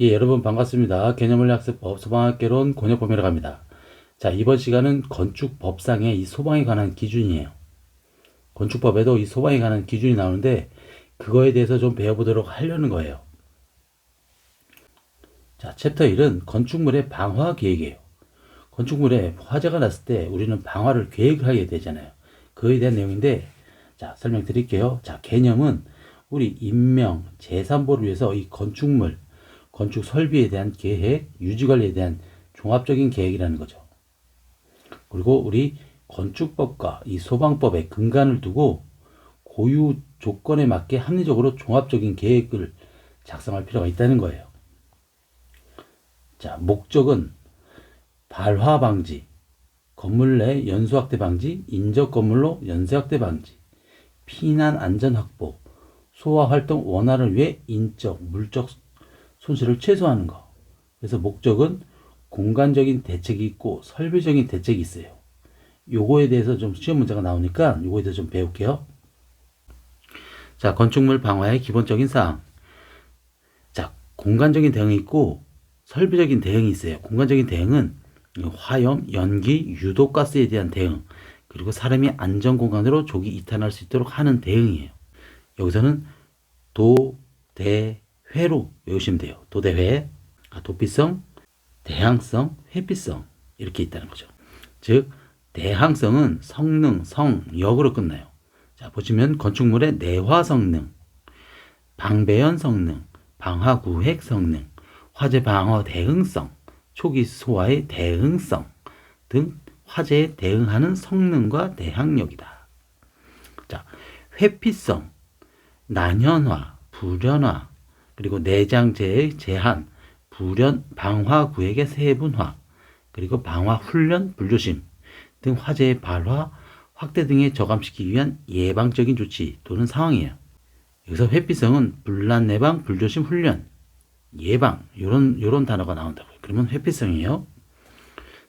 예, 여러분 반갑습니다. 개념물리학습법 소방학개론 권역범위로 갑니다. 자, 이번 시간은 건축법상의 이 소방에 관한 기준이에요. 건축법에도 이 소방에 관한 기준이 나오는데 그거에 대해서 좀 배워보도록 하려는 거예요. 자, 챕터 1은 건축물의 방화 계획이에요. 건축물에 화재가 났을 때 우리는 방화를 계획을 하게 되잖아요. 그에 대한 내용인데 자, 설명드릴게요. 자, 개념은 우리 인명, 재산보를 위해서 이 건축물, 건축 설비에 대한 계획, 유지 관리에 대한 종합적인 계획이라는 거죠. 그리고 우리 건축법과 이 소방법의 근간을 두고 고유 조건에 맞게 합리적으로 종합적인 계획을 작성할 필요가 있다는 거예요. 자, 목적은 발화 방지, 건물 내 연수 확대 방지, 인적 건물로 연쇄 확대 방지, 피난 안전 확보, 소화 활동 원활을 위해 인적, 물적 손실을 최소화하는 거. 그래서 목적은 공간적인 대책이 있고 설비적인 대책이 있어요. 요거에 대해서 좀 시험 문제가 나오니까 요거에 대해서 좀 배울게요. 자, 건축물 방화의 기본적인 사항. 자, 공간적인 대응이 있고 설비적인 대응이 있어요. 공간적인 대응은 화염, 연기, 유독가스에 대한 대응, 그리고 사람이 안전 공간으로 조기 이탈할 수 있도록 하는 대응이에요. 여기서는 도, 대, 회로 외우시면 돼요. 도대회, 아, 도피성, 대항성, 회피성 이렇게 있다는 거죠. 즉 대항성은 성능, 성, 역으로 끝나요. 자 보시면 건축물의 내화 성능, 방배연 성능, 방화 구획 성능, 화재 방어 대응성, 초기 소화의 대응성 등 화재에 대응하는 성능과 대항력이다. 자, 회피성, 난연화, 불연화, 그리고 내장재의 제한, 불연, 방화 구역의 세분화, 그리고 방화 훈련, 불조심 등 화재의 발화, 확대 등에 저감시키기 위한 예방적인 조치 또는 상황이에요. 여기서 회피성은 불난 예방, 불조심 훈련, 예방 요런 요런 단어가 나온다고요. 그러면 회피성이에요.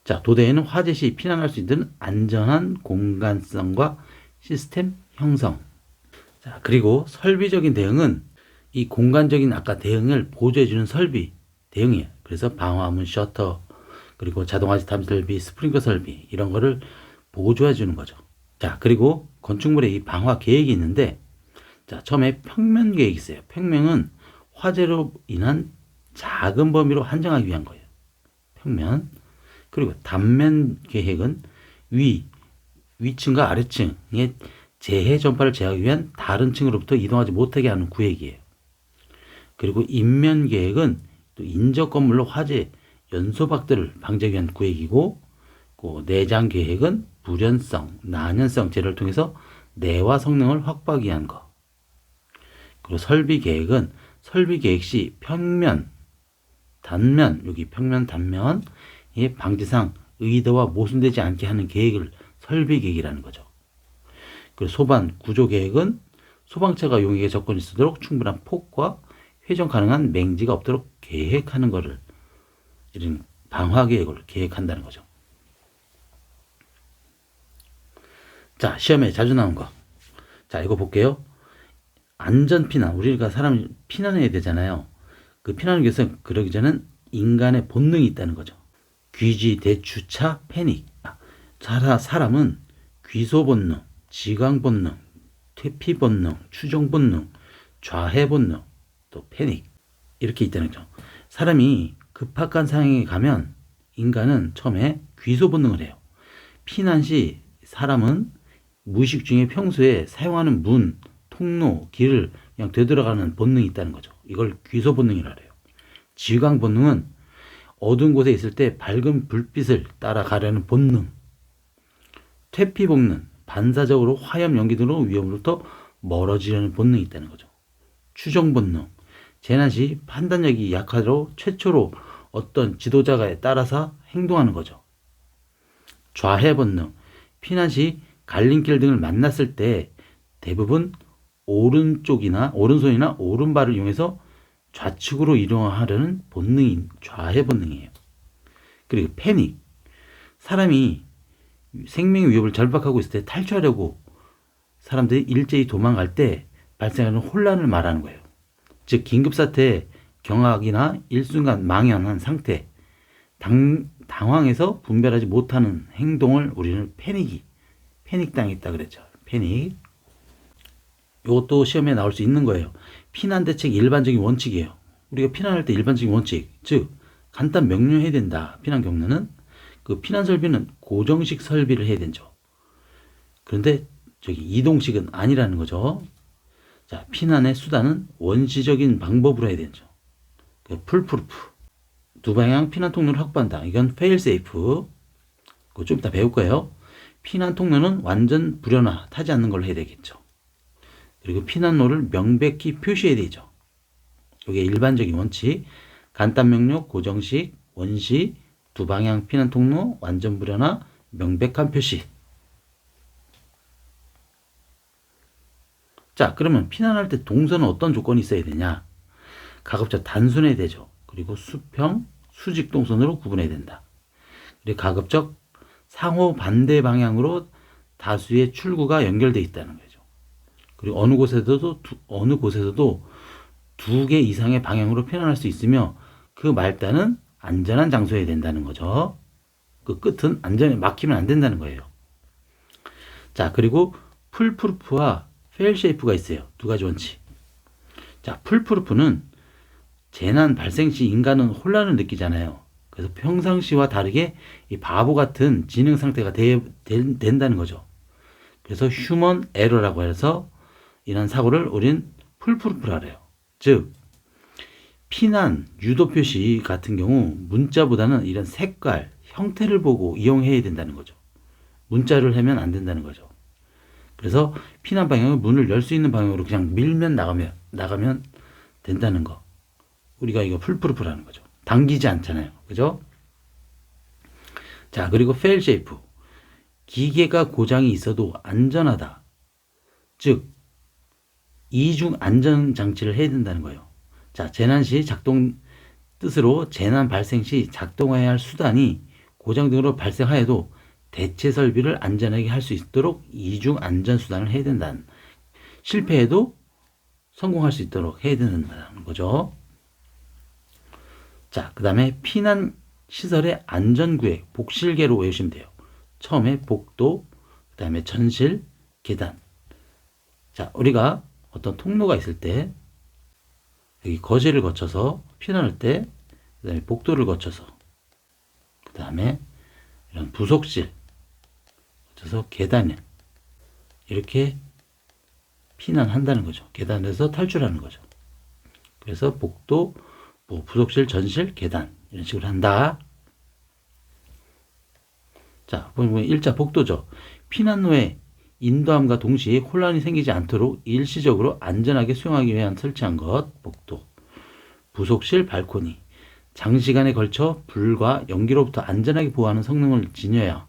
자, 도대에는 화재 시 피난할 수 있는 안전한 공간성과 시스템 형성. 자, 그리고 설비적인 대응은 이 공간적인 아까 대응을 보조해주는 설비 대응이에요. 그래서 방화문 셔터 그리고 자동화재 탐지 설비, 스프링클 설비 이런 거를 보조해 주는 거죠. 자 그리고 건축물에 이 방화 계획이 있는데 자 처음에 평면 계획이 있어요. 평면은 화재로 인한 작은 범위로 한정하기 위한 거예요. 평면 그리고 단면 계획은 위 위층과 아래층의 재해 전파를 제어하기 위한 다른 층으로부터 이동하지 못하게 하는 구획이에요. 그리고 인면 계획은 또 인적 건물로 화재 연소박들을 방지하기 위한 구획이고 그 내장 계획은 불연성, 난연성 재를 통해서 내화 성능을 확보하기 위한 거. 그리고 설비 계획은 설비 계획 시 평면, 단면, 여기 평면, 단면의 방지상 의도와 모순되지 않게 하는 계획을 설비 계획이라는 거죠. 그리고 소방 구조 계획은 소방차가 용익에 접근할 수 있도록 충분한 폭과 회전 가능한 맹지가 없도록 계획하는 것을 이런 방화 계획을 계획한다는 거죠. 자, 시험에 자주 나온 거. 자, 이거 볼게요. 안전 피난. 우리가 사람 피난해야 되잖아요. 그 피난을 위해서 그러기 전엔 인간의 본능이 있다는 거죠. 귀지, 대추차, 패닉. 아, 사람은 귀소 본능, 지광 본능, 퇴피 본능, 추종 본능, 좌해 본능, 또 패닉 이렇게 있다는 거죠. 사람이 급박한 상황에 가면 인간은 처음에 귀소 본능을 해요. 피난 시 사람은 무의식 중에 평소에 사용하는 문, 통로, 길을 그냥 되돌아가는 본능이 있다는 거죠. 이걸 귀소 본능이라 해요. 지광 본능은 어두운 곳에 있을 때 밝은 불빛을 따라가려는 본능. 퇴피 본능, 반사적으로 화염 연기 등으로 위험으로부터 멀어지려는 본능이 있다는 거죠. 추정 본능, 재난 시 판단력이 약하로 최초로 어떤 지도자가에 따라서 행동하는 거죠. 좌해 본능, 피난 시 갈림길 등을 만났을 때 대부분 오른쪽이나 오른손이나 오른발을 이용해서 좌측으로 이동하려는 본능인 좌해 본능이에요. 그리고 패닉, 사람이 생명 위협을 절박하고 있을 때 탈출하려고 사람들이 일제히 도망갈 때 발생하는 혼란을 말하는 거예요. 즉 긴급사태에 경악이나 일순간 망연한 상태, 당, 당황해서 분별하지 못하는 행동을 우리는 패닉이, 패닉 당했다 그랬죠. 패닉. 이것도 시험에 나올 수 있는 거예요. 피난 대책 일반적인 원칙이에요. 우리가 피난할 때 일반적인 원칙, 즉 간단 명료해야 된다. 피난 경로는 그 피난 설비는 고정식 설비를 해야 되죠. 그런데 저기 이동식은 아니라는 거죠. 자, 피난의 수단은 원시적인 방법으로 해야 되죠. 그 풀프루프. 두 방향 피난 통로를 확보한다. 이건 페일세이프. 그거 좀 이따 배울 거예요. 피난 통로는 완전 불연화, 타지 않는 걸로 해야 되겠죠. 그리고 피난로를 명백히 표시해야 되죠. 이게 일반적인 원칙. 간단 명료, 고정식, 원시, 두 방향 피난 통로, 완전 불연화, 명백한 표시. 자, 그러면 피난할 때 동선은 어떤 조건이 있어야 되냐? 가급적 단순해야 되죠. 그리고 수평, 수직 동선으로 구분해야 된다. 그리고 가급적 상호 반대 방향으로 다수의 출구가 연결되어 있다는 거죠. 그리고 어느 곳에서도 두, 어느 곳에서도 두 개 이상의 방향으로 피난할 수 있으며 그 말단은 안전한 장소여야 된다는 거죠. 그 끝은 안전에 막히면 안 된다는 거예요. 자, 그리고 풀프루프와 페일 쉐이프가 있어요. 두 가지 원칙. 자, 풀프루프는 재난 발생 시 인간은 혼란을 느끼잖아요. 그래서 평상시와 다르게 이 바보 같은 지능 상태가 되, 된, 된다는 거죠. 그래서 휴먼 에러라고 해서 이런 사고를 우린 풀프루프라 그래요. 즉, 피난, 유도 표시 같은 경우 문자보다는 이런 색깔, 형태를 보고 이용해야 된다는 거죠. 문자를 하면 안 된다는 거죠. 그래서 피난 방향을 문을 열 수 있는 방향으로 그냥 밀면 나가면 나가면 된다는 거. 우리가 이거 풀프루프라는 거죠. 당기지 않잖아요. 그죠? 자, 그리고 페일 쉐이프. 기계가 고장이 있어도 안전하다. 즉 이중 안전 장치를 해야 된다는 거예요. 자, 재난 시 작동 뜻으로 재난 발생 시 작동해야 할 수단이 고장 등으로 발생하여도 대체 설비를 안전하게 할 수 있도록 이중 안전 수단을 해야 된다는 실패해도 성공할 수 있도록 해야 된다는 거죠. 자, 그 다음에 피난 시설의 안전구획, 복실계로 외우시면 돼요. 처음에 복도, 그 다음에 전실, 계단. 자, 우리가 어떤 통로가 있을 때, 여기 거실을 거쳐서 피난할 때, 그 다음에 복도를 거쳐서, 그 다음에 이런 부속실, 거쳐서 계단에, 이렇게 피난한다는 거죠. 계단에서 탈출하는 거죠. 그래서 복도, 뭐 부속실, 전실, 계단 이런 식으로 한다. 자, 보면 일자 복도죠. 피난로에 인도함과 동시에 혼란이 생기지 않도록 일시적으로 안전하게 수용하기 위한 설치한 것, 복도. 부속실, 발코니. 장시간에 걸쳐 불과 연기로부터 안전하게 보호하는 성능을 지녀야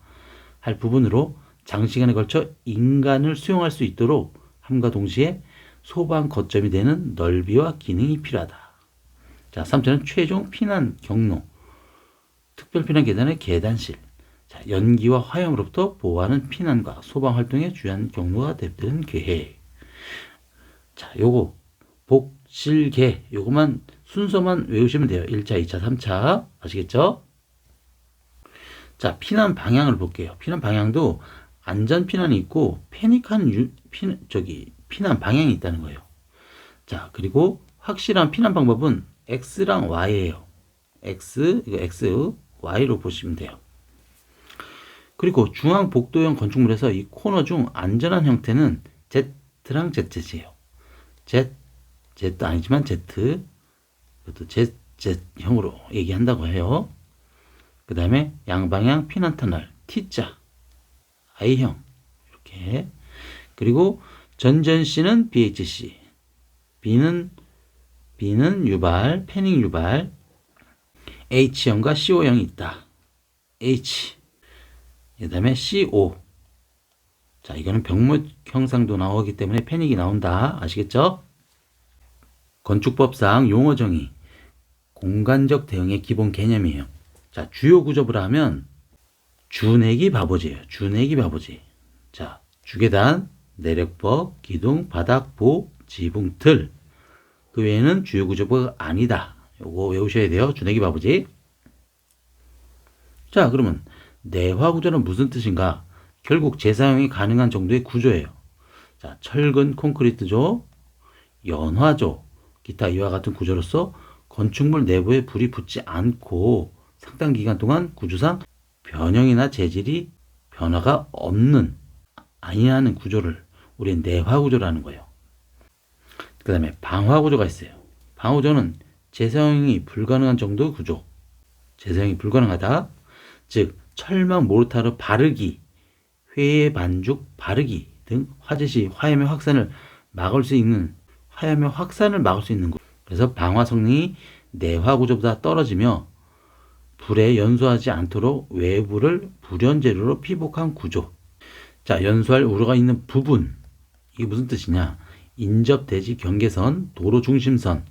할 부분으로 장시간에 걸쳐 인간을 수용할 수 있도록 함과 동시에 소방 거점이 되는 넓이와 기능이 필요하다. 자, 3차는 최종 피난 경로. 특별 피난 계단의 계단실. 자, 연기와 화염으로부터 보호하는 피난과 소방 활동에 주요한 경로가 되는 계획. 자, 요거 복실계 요거만 순서만 외우시면 돼요. 1차, 2차, 3차. 아시겠죠? 자, 피난 방향을 볼게요. 피난 방향도 안전 피난이 있고 패닉한 유, 피, 저기 피난 방향이 있다는 거예요. 자, 그리고 확실한 피난 방법은 X랑 Y예요. X, 이거 X, Y로 보시면 돼요. 그리고 중앙 복도형 건축물에서 이 코너 중 안전한 형태는 Z랑 ZZ예요. Z, Z도 아니지만 Z, 이것도 Z, Z형으로 얘기한다고 해요. 그 다음에 양방향 피난 터널 T자, I형 이렇게 그리고 전전 C는 BHC, B는 B는 유발, 패닝 유발, H형과 CO형이 있다. H. 그 다음에 CO. 자, 이거는 병목 형상도 나오기 때문에 패닉이 나온다. 아시겠죠? 건축법상 용어 정의. 공간적 대응의 기본 개념이에요. 자, 주요 구조부라 하면 주내기 바보지예요. 주내기 바보지. 자, 주계단, 내력법, 기둥, 바닥, 보, 지붕, 틀. 그 외에는 주요 구조부가 아니다. 요거 외우셔야 돼요. 주내기 바보지. 자, 그러면 내화 구조는 무슨 뜻인가? 결국 재사용이 가능한 정도의 구조예요. 자, 철근 콘크리트조, 연화조, 기타 이와 같은 구조로서 건축물 내부에 불이 붙지 않고 상당 기간 동안 구조상 변형이나 재질이 변화가 없는 아니하는 구조를 우리는 내화 구조라는 거예요. 그 다음에 방화 구조가 있어요. 방화 구조는 재사용이 불가능한 정도의 구조. 재사용이 불가능하다. 즉 철망 모르타르 바르기, 회의 반죽 바르기 등 화재 시 화염의 확산을 막을 수 있는 화염의 확산을 막을 수 있는 것. 그래서 방화 성능이 내화 구조보다 떨어지며 불에 연소하지 않도록 외부를 불연 재료로 피복한 구조. 자, 연소할 우려가 있는 부분. 이게 무슨 뜻이냐? 인접 대지 경계선, 도로 중심선,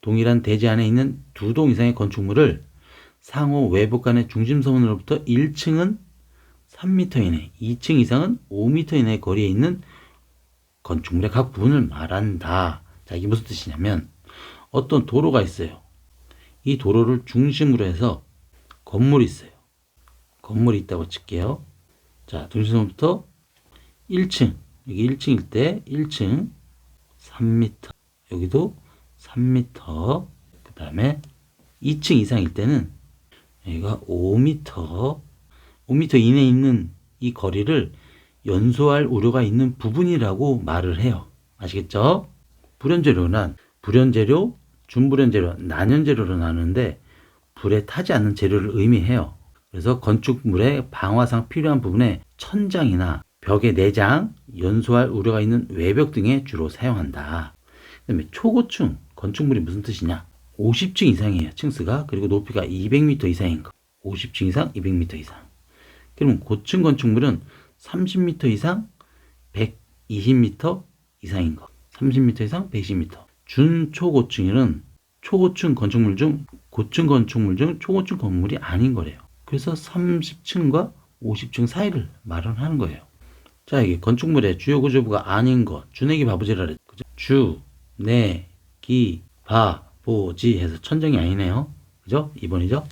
동일한 대지 안에 있는 두 동 이상의 건축물을 상호 외부 간의 중심선으로부터 1층은 3m 이내, 2층 이상은 5m 이내의 거리에 있는 건축물의 각 부분을 말한다. 자, 이게 무슨 뜻이냐면 어떤 도로가 있어요. 이 도로를 중심으로 해서 건물이 있어요. 건물이 있다고 칠게요. 자, 중심선부터 1층, 여기 1층일 때 1층 3m, 여기도 3m, 그 다음에 2층 이상일 때는 여기가 5m, 5m 이내에 있는 이 거리를 연소할 우려가 있는 부분이라고 말을 해요. 아시겠죠? 불연재료란 불연재료, 준불연재료, 난연재료로 나누는데 불에 타지 않는 재료를 의미해요. 그래서 건축물의 방화상 필요한 부분에 천장이나 벽의 내장, 연소할 우려가 있는 외벽 등에 주로 사용한다. 그다음에 초고층 건축물이 무슨 뜻이냐? 50층 이상이에요. 층수가 그리고 높이가 200m 이상인 거. 50층 이상, 200m 이상. 그러면 고층 건축물은 30m 이상, 120m 이상인 거. 30m 이상, 120m. 준초고층에는 초고층 건축물 중 고층 건축물 중 초고층 건물이 아닌 거래요. 그래서 30층과 50층 사이를 말하는 거예요. 자, 이게 건축물의 주요 구조부가 아닌 것, 주내기 바보지라 그랬죠. 주, 내, 기, 바, 보지 해서 천정이 아니네요. 그죠? 2번이죠?